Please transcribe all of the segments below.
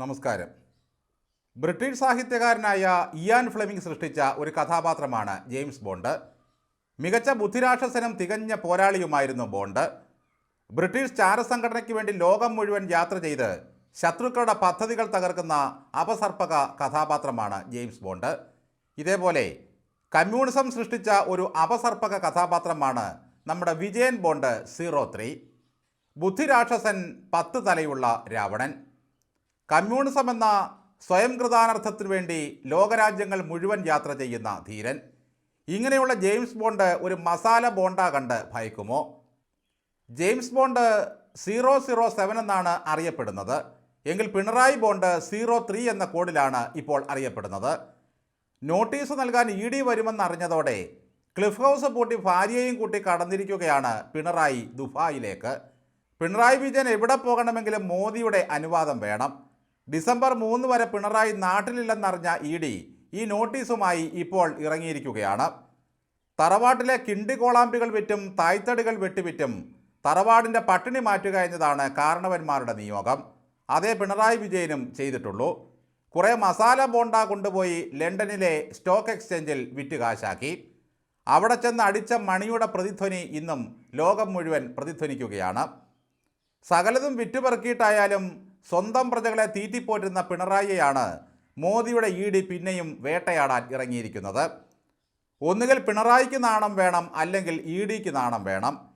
നമസ്കാരം. British സാഹിത്യകാരനായ Ian Fleming സൃഷ്ടിച്ച ഒരു കഥാപാത്രമാണ് ജെയിംസ് ബോണ്ട്. മികച്ച ബുദ്ധിരാക്ഷസനും തികഞ്ഞ പോരാളിയുമായിരുന്നു ബോണ്ട്. ബ്രിട്ടീഷ് ചാരസംഘടനയ്ക്ക് വേണ്ടി ലോകം മുഴുവൻ യാത്ര ചെയ്ത് ശത്രുക്കളുടെ പദ്ധതികൾ തകർക്കുന്ന അപസർപ്പക കഥാപാത്രമാണ് ജെയിംസ് ബോണ്ട്. ഇതേപോലെ കമ്മ്യൂണിസം സൃഷ്ടിച്ച ഒരു അപസർപ്പക കഥാപാത്രമാണ് നമ്മുടെ വിജയൻ ബോണ്ട് സീറോ ത്രീ. ബുദ്ധിരാക്ഷസൻ പത്ത് തലയുള്ള രാവണൻ. കമ്മ്യൂണിസം എന്ന സ്വയം കൃതാനർത്ഥത്തിനു വേണ്ടി ലോകരാജ്യങ്ങൾ മുഴുവൻ യാത്ര ചെയ്യുന്ന ധീരൻ. ഇങ്ങനെയുള്ള ജെയിംസ് ബോണ്ട് ഒരു മസാല ബോണ്ട കണ്ട് ഭയക്കുമോ? James Bond zero zero seven എന്നാണ് അറിയപ്പെടുന്നത്. എങ്കിൽ പിണറായി ബോണ്ട് സീറോ ത്രീ എന്ന കോഡിലാണ് ഇപ്പോൾ അറിയപ്പെടുന്നത്. നോട്ടീസ് നൽകാൻ ഇ ഡി വരുമെന്നറിഞ്ഞതോടെ ക്ലിഫ് ഹൗസ് പൂട്ടി ഭാര്യയെയും കൂട്ടി കടന്നിരിക്കുകയാണ് പിണറായി ദുബായിലേക്ക്. പിണറായി വിജയൻ എവിടെ പോകണമെങ്കിലും മോദിയുടെ അനുവാദം വേണം. ഡിസംബർ മൂന്ന് വരെ പിണറായി നാട്ടിലില്ലെന്നറിഞ്ഞ ഇ ഡി ഈ നോട്ടീസുമായി ഇപ്പോൾ ഇറങ്ങിയിരിക്കുകയാണ്. തറവാട്ടിലെ കിണ്ടി കോളാമ്പികൾ വിറ്റും തായ്തടികൾ വെട്ടിവിറ്റും തറവാടിന്റെ പട്ടിണി മാറ്റുക എന്നതാണ് കാരണവന്മാരുടെ നിയോഗം. അതേ പിണറായി വിജയനും ചെയ്തിട്ടുള്ളൂ. കുറേ മസാല ബോണ്ട കൊണ്ടുപോയി ലണ്ടനിലെ സ്റ്റോക്ക് എക്സ്ചേഞ്ചിൽ വിറ്റ് കാശാക്കി. അവിടെ ചെന്ന് അടിച്ച മണിയുടെ പ്രതിധ്വനി ഇന്നും ലോകം മുഴുവൻ പ്രതിധ്വനിക്കുകയാണ്. സകലതും വിറ്റുപെറുക്കിയിട്ടായാലും സ്വന്തം പ്രജകളെ തീറ്റിപ്പോറ്റുന്ന പിണറായിയെയാണ് മോദിയുടെ ഇ ഡി പിന്നെയും വേട്ടയാടാൻ ഇറങ്ങിയിരിക്കുന്നത്. ഒന്നുകിൽ പിണറായിക്ക് നാണം വേണം അല്ലെങ്കിൽ ഇ ഡിക്ക് നാണം വേണം.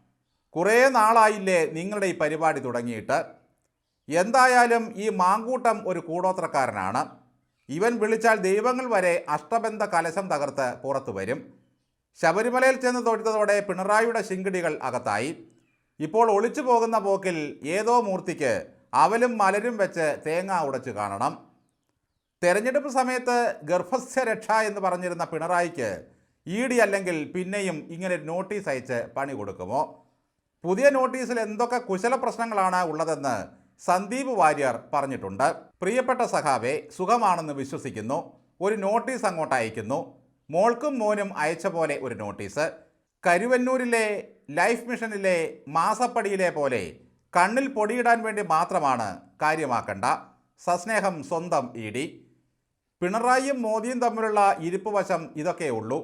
കുറേ നാളായില്ലേ നിങ്ങളുടെ ഈ പരിപാടി തുടങ്ങിയിട്ട്. എന്തായാലും ഈ മാങ്കൂട്ടം ഒരു കൂടോത്രക്കാരനാണ്. ഇവൻ വിളിച്ചാൽ ദൈവങ്ങൾ വരെ അഷ്ടബന്ധ കലശം തകർത്ത് പുറത്തു വരും. ശബരിമലയിൽ ചെന്ന് തൊഴുത്തതോടെ പിണറായിയുടെ ശിങ്കിടികൾ അകത്തായി. ഇപ്പോൾ ഒളിച്ചു പോകുന്ന പോക്കിൽ ഏതോ മൂർത്തിക്ക് അവലും മലരും വെച്ച് തേങ്ങ ഉടച്ചു കാണണം. തെരഞ്ഞെടുപ്പ് സമയത്ത് ഗർഭസ്ഥ രക്ഷ എന്ന് പറഞ്ഞിരുന്ന പിണറായിക്ക് ഇ ഡി അല്ലെങ്കിൽ പിന്നെയും ഇങ്ങനെ നോട്ടീസ് അയച്ച് പണി കൊടുക്കുമോ? പുതിയ നോട്ടീസിൽ എന്തൊക്കെ കുശല പ്രശ്നങ്ങളാണ് ഉള്ളതെന്ന് സന്ദീപ് വാര്യർ പറഞ്ഞിട്ടുണ്ട്. പ്രിയപ്പെട്ട സഖാവെ സുഖമാണെന്ന് വിശ്വസിക്കുന്നു. ഒരു നോട്ടീസ് അങ്ങോട്ട് അയക്കുന്നു. മോൾക്കും മോനും അയച്ച പോലെ ഒരു നോട്ടീസ്. കരുവന്നൂരിലെ ലൈഫ് മിഷനിലെ മാസപ്പടിയിലെ പോലെ കണ്ണിൽ പൊടിയിടാൻ വേണ്ടി മാത്രമാണ് കാര്യമാക്കണ്ട. സസ്നേഹം സ്വന്തം ഇ ഡി പിണറായിയും മോദിയും തമ്മിലുള്ള ഇരിപ്പ് വശം ഇതൊക്കെ ഉള്ളൂ.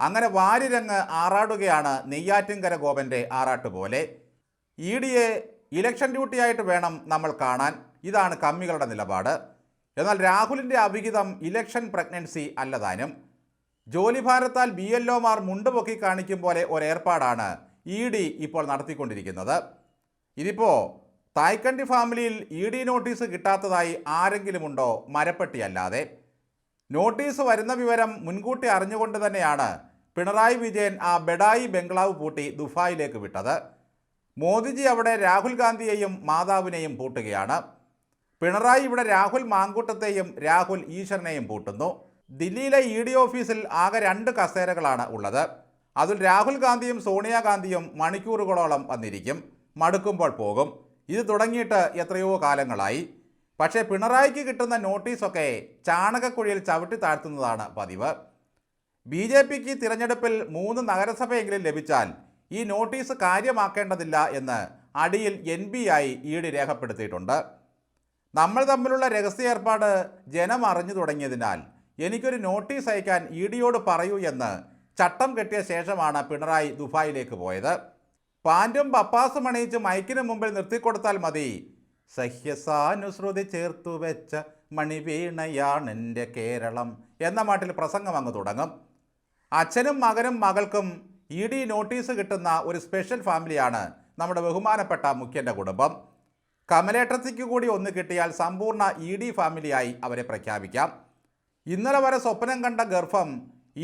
അങ്ങനെ വാരിരങ്ങ് ആറാടുകയാണ് നെയ്യാറ്റിൻകര ഗോപന്റെ ആറാട്ട് പോലെ ഇ ഡിയെ ഇലക്ഷൻ ഡ്യൂട്ടിയായിട്ട് വേണം നമ്മൾ കാണാൻ. ഇതാണ് കമ്മികളുടെ നിലപാട്. എന്നാൽ രാഹുലിന്റെ അഭിഹിതം ഇലക്ഷൻ പ്രഗ്നൻസി അല്ലതാനും. ജോലിഭാരത്താൽ ബി എൽ ഒമാർ മുണ്ടുപൊക്കി കാണിക്കും പോലെ ഒരേർപ്പാടാണ് ഇ ഡി ഇപ്പോൾ നടത്തിക്കൊണ്ടിരിക്കുന്നത്. ഇതിപ്പോൾ തായ്ക്കണ്ടി ഫാമിലിയിൽ ഇ ഡി നോട്ടീസ് കിട്ടാത്തതായി ആരെങ്കിലും ആരെങ്കിലുമുണ്ടോ മരപ്പെട്ടിയല്ലാതെ? നോട്ടീസ് വരുന്ന വിവരം മുൻകൂട്ടി അറിഞ്ഞുകൊണ്ട് തന്നെയാണ് പിണറായി വിജയൻ ആ ബെഡായി ബംഗ്ലാവ് പൂട്ടി ദുഫായിലേക്ക് വിട്ടത്. മോദിജി അവിടെ രാഹുൽ ഗാന്ധിയെയും മാതാവിനെയും പൂട്ടുകയാണ്. പിണറായി ഇവിടെ രാഹുൽ മാങ്കൂട്ടത്തെയും രാഹുൽ ഈശ്വരനെയും പൂട്ടുന്നു. ദില്ലിയിലെ ഇ ഡി ഓഫീസിൽ ആകെ രണ്ട് കസേരകളാണ് ഉള്ളത്. അതിൽ രാഹുൽ ഗാന്ധിയും സോണിയാഗാന്ധിയും മണിക്കൂറുകളോളം വന്നിരിക്കും. മടുക്കുമ്പോൾ പോകും. ഇത് തുടങ്ങിയിട്ട് എത്രയോ കാലങ്ങളായി. പക്ഷേ പിണറായിക്ക് കിട്ടുന്ന നോട്ടീസൊക്കെ ചാണകക്കുഴിയിൽ ചവിട്ടി താഴ്ത്തുന്നതാണ് പതിവ്. ബി ജെ പിക്ക് തിരഞ്ഞെടുപ്പിൽ മൂന്ന് നഗരസഭയെങ്കിലും ലഭിച്ചാൽ ഈ നോട്ടീസ് കാര്യമാക്കേണ്ടതില്ല എന്ന് അടിയിൽ എൻ ബി ആയി ഇ ഡി രേഖപ്പെടുത്തിയിട്ടുണ്ട്. നമ്മൾ തമ്മിലുള്ള രഹസ്യ ഏർപ്പാട് ജനം അറിഞ്ഞു തുടങ്ങിയതിനാൽ എനിക്കൊരു നോട്ടീസ് അയക്കാൻ ഇ ഡിയോട് പറയൂ എന്ന് ചട്ടം കെട്ടിയ ശേഷമാണ് പിണറായി ദുബായിലേക്ക് പോയത്. പാന്റും പപ്പാസും അണിയിച്ച് മൈക്കിന് മുമ്പിൽ നിർത്തിക്കൊടുത്താൽ മതി. സഹ്യസാനുശ്രുതി ചേർത്തു വെച്ച മണിവീണയാണെന്റെ കേരളം എന്ന മാട്ടിൽ പ്രസംഗം അങ്ങ് തുടങ്ങും. അച്ഛനും മകനും മകൾക്കും ഇ ഡി നോട്ടീസ് കിട്ടുന്ന ഒരു സ്പെഷ്യൽ ഫാമിലിയാണ് നമ്മുടെ ബഹുമാനപ്പെട്ട മുഖ്യന്റെ കുടുംബം. കമലേട്ടത്തിക്ക് കൂടി ഒന്ന് കിട്ടിയാൽ സമ്പൂർണ ഇ ഡി ഫാമിലിയായി അവരെ പ്രഖ്യാപിക്കാം. ഇന്നലെ വരെ സ്വപ്നം കണ്ട ഗർഭം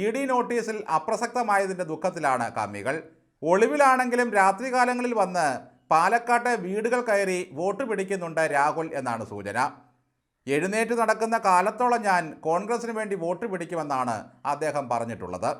ഇ ഡി നോട്ടീസിൽ അപ്രസക്തമായതിന്റെ ദുഃഖത്തിലാണ് കമ്മികൾ ഒളിവിലാണെങ്കിലും രാത്രികാലങ്ങളിൽ വന്ന് പാലക്കാട്ടെ വീടുകൾ കയറി വോട്ട് പിടിക്കുന്നുണ്ട് രാഹുൽ എന്നാണ് സൂചന. എഴുന്നേറ്റ് നടക്കുന്ന കാലത്തോളം ഞാൻ കോൺഗ്രസിന് വേണ്ടി വോട്ട് പിടിക്കുമെന്നാണ് അദ്ദേഹം പറഞ്ഞിട്ടുള്ളത്.